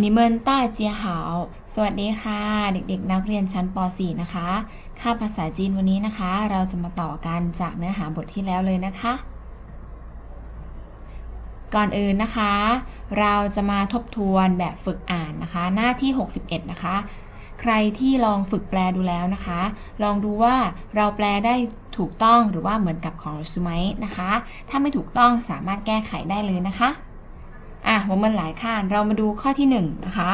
นิเมินต้าเจียหาว สวัสดีค่ะ เด็กๆ นักเรียนชั้นป .4 นะคะ ค่าภาษาจีนวันนี้นะคะ เราจะมาต่อกันจากเนื้อหาบทที่แล้วเลยนะคะ ก่อนอื่นนะคะ เราจะมาทบทวนแบบฝึกอ่านนะคะ หน้าที่ 61 นะคะ ใครที่ลองฝึกแปลดูแล้วนะคะ ลองดูว่าเราแปลได้ถูกต้องหรือว่าเหมือนกับของซูไหมนะคะ ถ้าไม่ถูกต้องสามารถแก้ไขได้เลยนะคะ อะผมมันหลายข้านเรามาดูข้อที่หนึ่งนะคะ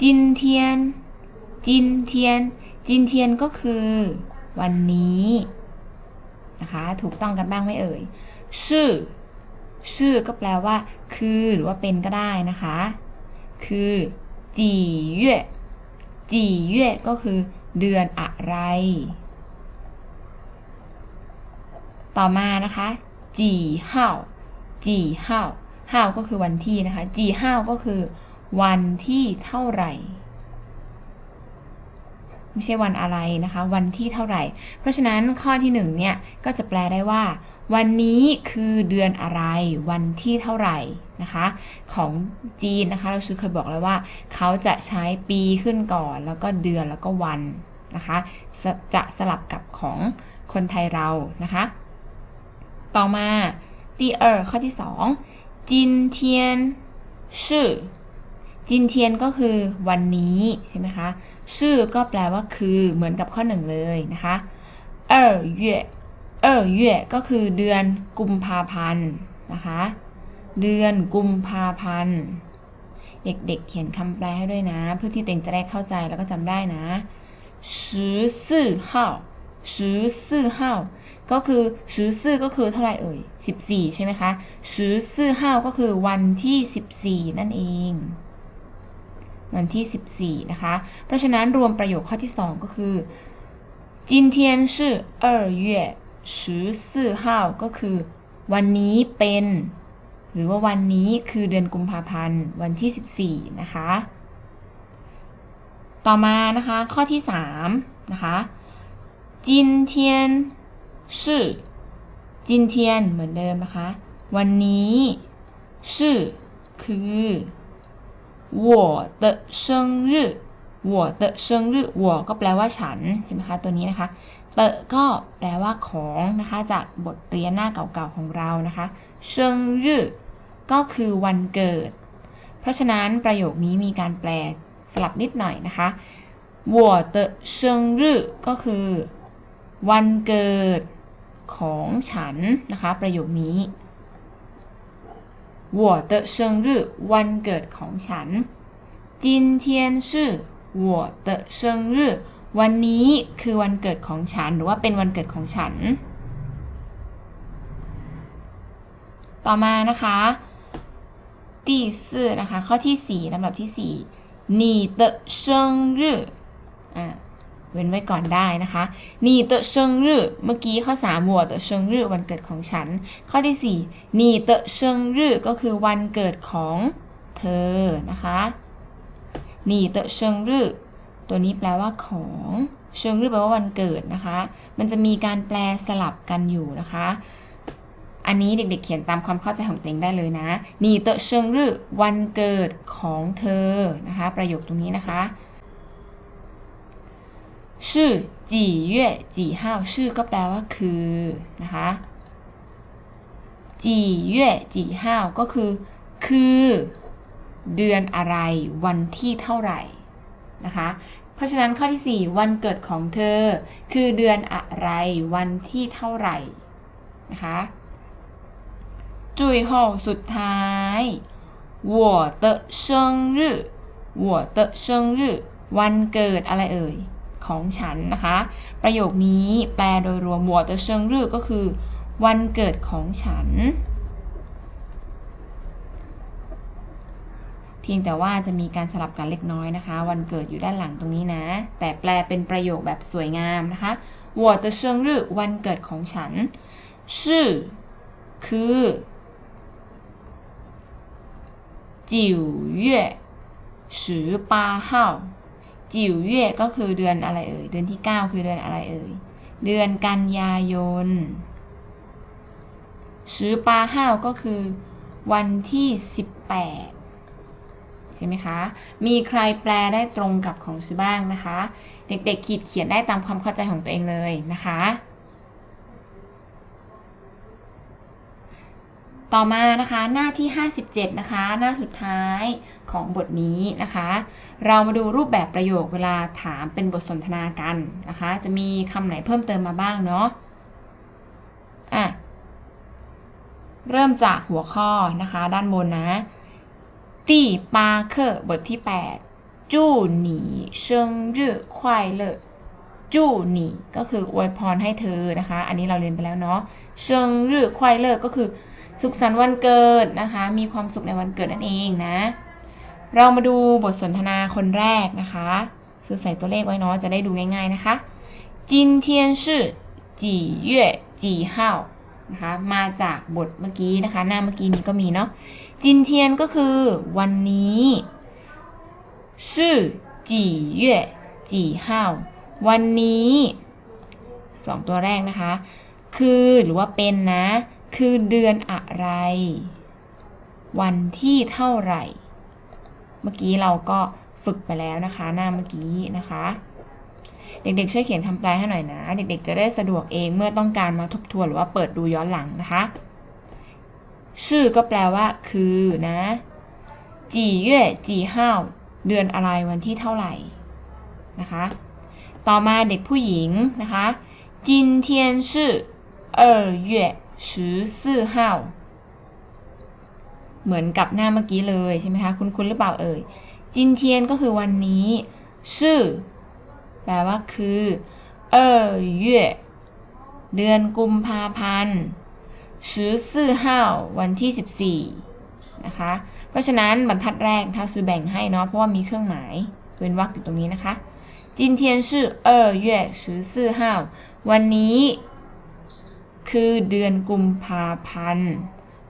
จินเทียน จินเทียน จินเทียนก็คือ วันนี้นะคะถูกต้องกันบ้างไหมเอ่ย ชื่อ ชื่อก็แปลว่า คือหรือว่าเป็นก็ได้นะคะ คือจีเย่จีเย่ก็คือเดือนอะไร ต่อมานะคะจีเฮาจีเฮา เฮาก็คือวันที่นะคะจีเฮาก็คือวันที่เท่าไหร่ ไม่ใช่วันอะไรนะคะ วันที่เท่าไหร่ เพราะฉะนั้นข้อที่หนึ่งเนี่ยก็จะแปลได้ว่า วันนี้คือเดือนอะไร วันที่เท่าไหร่นะคะ ของจีนนะคะ เราชื่อเคยบอกแล้วว่า เขาจะใช้ปีขึ้นก่อน แล้วก็เดือนแล้วก็วันนะคะ จะสลับกับของคนไทยเรานะคะ ต่อมา第二ข้อที่ สอง今天是จินเทียนก็คือวันนี้ใช่ไหมคะ ชื่อก็แปลว่าคือเหมือนกับข้อหนึ่งเลยนะคะเออเย่เออเย่ก็คือเดือนกุมภาพันธ์นะคะ เดือนกุมภาพันธ์ เด็กๆเขียนคำแปลให้ด้วยนะ เพื่อที่ตัวเองจะได้เข้าใจแล้วก็จำได้นะ十四号 ชือซื่อเฮาก็คือชือซื่อก็คือเท่าไหร่เอ่ยสิบสี่ใช่ไหมคะชือซื่อเฮาก็คือวันที่สิบสี่นั่นเอง วันที่สิบสี่นะคะ เพราะฉะนั้นรวมประโยคข้อที่สองก็คือจินเทียนชื่อเอ่ยเย่ชืซื่อเฮาก็คือ วันนี้เป็น หรือว่าวันนี้คือเดือนกุมภาพันธ์วันที่ 14 นะคะ ต่อมานะคะข้อที่ 3 นะคะ 今天是今天เหมือนเดิมนะคะ วันนี้是คือ我的生日我的生日我ก็แปลว่าฉันใช่ไหมคะตัวนี้นะคะเตะก็แปลว่าของนะคะจากบทเรียนหน้าเก่าๆของเรานะคะเชิงryก็คือวันเกิด เพราะฉะนั้นประโยคนี้มีการแปลสลับนิดหน่อยนะคะ我的生日ก็คือ วันเกิดของฉันนะคะประโยคนี้我的生日วันเกิดของฉัน今天是我的生日วันนี้คือวันเกิดของฉัน หรือว่าเป็นวันเกิดของฉัน ต่อมานะคะ第四นะคะ ข้อที่ 4ลำดับที่4你的生日อ่าเ เว้นไว้ก่อนได้นะคะนี่เตเชิงรื้อเมื่อกี้ข้อสามบวกเตเชิงรื้อวันเกิดของฉัน ข้อที่สี่นี่เตเชิงรื้อก็คือวันเกิดของเธอนะคะนี่เตเชิงรื้อตัวนี้แปลว่าของเชิงรื้อแปลว่าวันเกิดนะคะ มันจะมีการแปลสลับกันอยู่นะคะอันนี้เด็กๆเขียนตามความเข้าใจของตัวเองได้เลยนะ นี่เตเชิงรื้อวันเกิดของเธอนะคะ ประโยคตรงนี้นะคะ ชื่อจีเย่จีห้าวชื่อก็แปลว่าคือนะคะจีเย่จีห้าวก็คือ คือ เดือนอะไร วันที่เท่าไหร่นะคะ เพราะฉะนั้นข้อที่ 4 วันเกิดของเธอ คือเดือนอะไร วันที่เท่าไหร่นะคะจุยโฮสุดท้าย我的生日我的生日วันเกิดอะไรเอ่ย ของฉันนะคะ ประโยคนี้แปลโดยรวม我的生日ก็คือ วันเกิดของฉัน เพียงแต่ว่าจะมีการสลับกันเล็กน้อยนะคะ วันเกิดอยู่ด้านหลังตรงนี้นะ แต่แปลเป็นประโยคแบบสวยงามนะคะ我的生日วันเกิดของฉัน是คือ九月十八号 จิ๋วเย่ก็คือเดือนอะไรเอ่ย เดือนที่ 9 คือเดือนอะไรเอ่ย เดือนกันยายนซื้อปลาห้าวก็คือวันที่ 18 ใช่ไหมคะ มีใครแปลได้ตรงกับของซื้อบ้างนะคะ เด็กๆขีดเขียนได้ตามความเข้าใจของตัวเองเลยนะคะ ต่อมานะคะหน้าที่ 57 นะคะ หน้าสุดท้ายของบทนี้นะคะ เรามาดูรูปแบบประโยคเวลาถามเป็นบทสนทนากันนะคะ จะมีคำไหนเพิ่มเติมมาบ้างเนาะอะเริ่มจากหัวข้อนะคะ ด้านบนนะตีปาเคบทที่ 8 จู้หนีเชิงรื่ควายเลอจู้หนีก็คืออวยพรให้เธอนะคะ อันนี้เราเรียนไปแล้วเนาะเชิงรื่ควายเลอก็คือ สุขสันต์วันเกิดนะคะ มีความสุขในวันเกิดนั่นเองนะ เรามาดูบทสนทนาคนแรกนะคะซื้อใส่ตัวเลขไว้เนาะจะได้ดูง่ายๆนะคะ今天是几月几号นะคะมาจากบทเมื่อกี้นะคะ หน้าเมื่อกี้นี้ก็มีเนาะ今天ก็คือวันนี้是几月几号วันนี้สองตัวแรกนะคะ คือหรือว่าเป็นนะ คือเดือนอะไร วันที่เท่าไหร่ เมื่อกี้เราก็ฝึกไปแล้วนะคะ หน้าเมื่อกี้นะคะ เด็กๆ ช่วยเขียนคำแปลให้หน่อยนะ เด็กๆ จะได้สะดวกเองเมื่อต้องการมาทบทวนหรือว่าเปิดดูย้อนหลังนะคะ ชื่อก็แปลว่า คือนะจีเย่จีห้าวเดือนอะไรวันที่เท่าไหร่นะคะ ต่อมาเด็กผู้หญิงนะคะจินเทียนชื่อเออเย่ ชื่อซื่อเฮาเหมือนกับหน้าเมื่อกี้เลยใช่ไหมคะ คุณคุณหรือเปล่าเอ่ยจินเทียนก็คือวันนี้ ชื่อ แปลว่าคือเออเย่เดือนกุมภาพันธ์ชื่อซื่อเฮาวันที่ 14 นะคะ เพราะฉะนั้นบรรทัดแรกท้าซื้อแบ่งให้เนาะเพราะว่ามีเครื่องหมายเว้นวรรคอยู่ตรงนี้นะคะจินเทียนชื่เออเย่ชื่อซื่อเฮาวันนี้ คือเดือนกุมภาพันธ์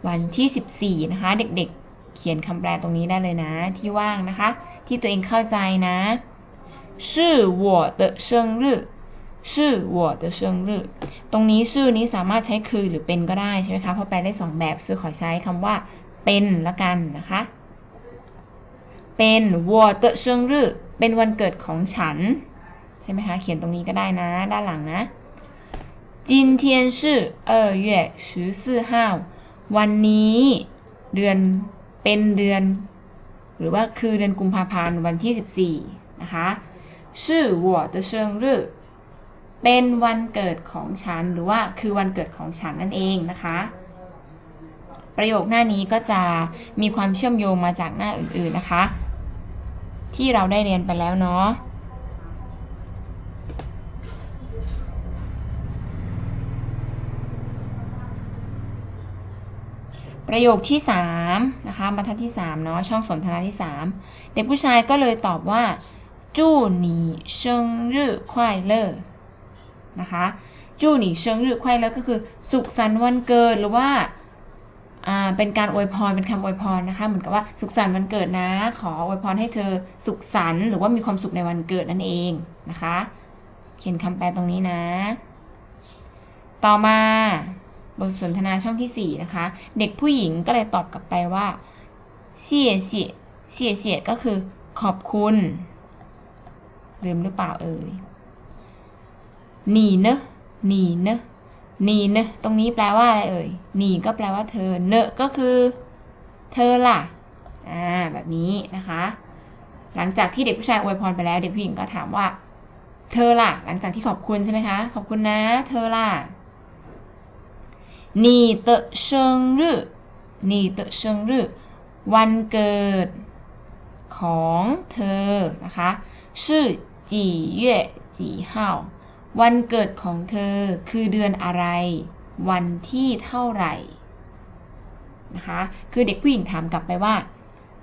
วันที่ 14 นะคะ เด็กๆ เขียนคำแปลตรงนี้ได้เลยนะ ที่ว่างนะคะ ที่ตัวเองเข้าใจนะ是我的生日是我的生日ตรงนี้ชื่อนี้สามารถใช้คือหรือเป็นก็ได้ใช่ไหมคะเพราะแปลได้สองแบบซื้อขอใช้คำว่า เป็นละกันนะคะ เป็น我的生日เป็นวันเกิดของฉัน ใช่ไหมคะ เขียนตรงนี้ก็ได้นะ ด้านหลังนะ จินเทียนวันนี้ เดือนเป็นเดือน หรือว่าคือเดือนกุมภาพันธ์วันที่ 14 นะคะชื่อวัวเเป็นวันเกิดของฉันหรือว่าคือวันเกิดของฉันนั่นเองนะคะ ประโยคหน้านี้ก็จะมีความเชื่อมโยงมาจากหน้าอื่นๆนะคะ ที่เราได้เรียนไปแล้วเนาะ ประโยคที่3นะคะบรรทัดที่3เนาะช่องสนทนาที่ 3 เด็กผู้ชายก็เลยตอบว่าจู้หนีเชิงรื่อควายเลอนะคะจู้หนีเชิงรื่อควายเลอก็คือสุขสันต์วันเกิดหรือว่าอ่าเป็นการอวยพรเป็นคำอวยพรนะคะเหมือนกับว่าสุขสันต์วันเกิดนะ ขออวยพรให้เธอสุขสันต์หรือว่ามีความสุขในวันเกิดนั่นเองนะคะ เขียนคำแปลตรงนี้นะ ต่อมา บทสนทนาช่องที่4นะคะ เด็กผู้หญิงก็เลยตอบกลับไปว่าเสียเสียเสียเสียก็คือขอบคุณลืมหรือเปล่าเอ่ยหนีเนอะหนีเนอะหนีเนอะตรงนี้แปลว่าอะไรเอ่ยหนีก็แปลว่าเธอ เนอะก็คือ เธอล่ะ อ่า แบบนี้นะคะ หลังจากที่เด็กผู้ชายอวยพรไปแล้ว เด็กผู้หญิงก็ถามว่า เธอล่ะ หลังจากที่ขอบคุณใช่ไหมคะ ขอบคุณนะ เธอล่ะ นี่เตเชิงรื้นี่เตเชิงรื้วันเกิดของเธอนะคะชื่อจีเย่จีเฮาวันเกิดของเธอคือเดือนอะไร วันที่เท่าไหร่นะคะคือเด็กผู้หญิงถามกลับไปว่า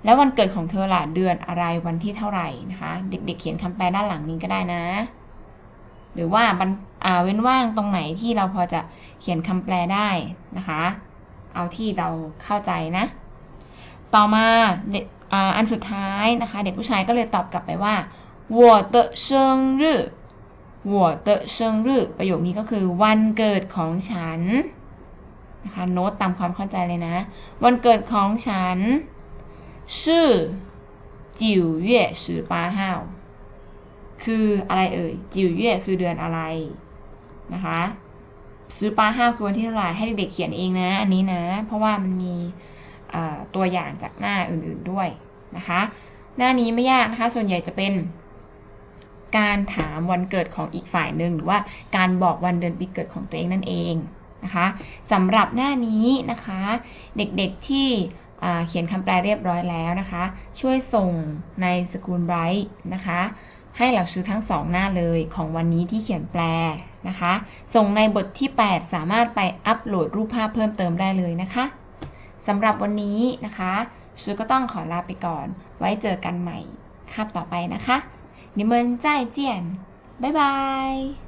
แล้ววันเกิดของเธอล่ะเดือนอะไรวันที่เท่าไหร่นะคะ เด็กๆเเขียนคำแปลด้านหลังนี้ก็ได้นะ หรือว่ามันอ่าเว้นว่างตรงไหนที่เราพอจะเขียนคำแปลได้นะคะ เอาที่เราเข้าใจนะ ต่อมาเด็กอ่าอันสุดท้ายนะคะ เด็กผู้ชายก็เลยตอบกลับไปว่า我的生日我的生日ประโยคนี้ก็คือ วันเกิดของฉันนะคะโน้ตตามความเข้าใจเลยนะ วันเกิดของฉัน是 จิ๋วเย่十八号 คืออะไรเอ่ย จิวเย่คือเดือนอะไรนะคะซื้อปลาห้าคือวันที่เท่าไหร่ให้เด็กเขียนเองนะ อันนี้นะ เพราะว่ามันมีตัวอย่างจากหน้าอื่นๆด้วยนะคะ หน้านี้ไม่ยากนะคะ ส่วนใหญ่จะเป็น การถามวันเกิดของอีกฝ่ายหนึ่งหรือว่าการบอกวันเดือนปีเกิดของตัวเองนั่นเองนะคะสำหรับหน้านี้นะคะ เด็กๆที่เขียนคำแปลเรียบร้อยแล้วนะคะ ช่วยส่งในสกูลไบรท์นะคะ ให้เราซื้อทั้งสองหน้าเลยของวันนี้ที่เขียนแปลนะคะ ส่งในบทที่ 8 สามารถไปอัปโหลดรูปภาพเพิ่มเติมได้เลยนะคะสำหรับวันนี้นะคะซูก็ต้องขอลาไปก่อน ไว้เจอกันใหม่คาบต่อไปนะคะนิมนใจเจียนบ๊ายบาย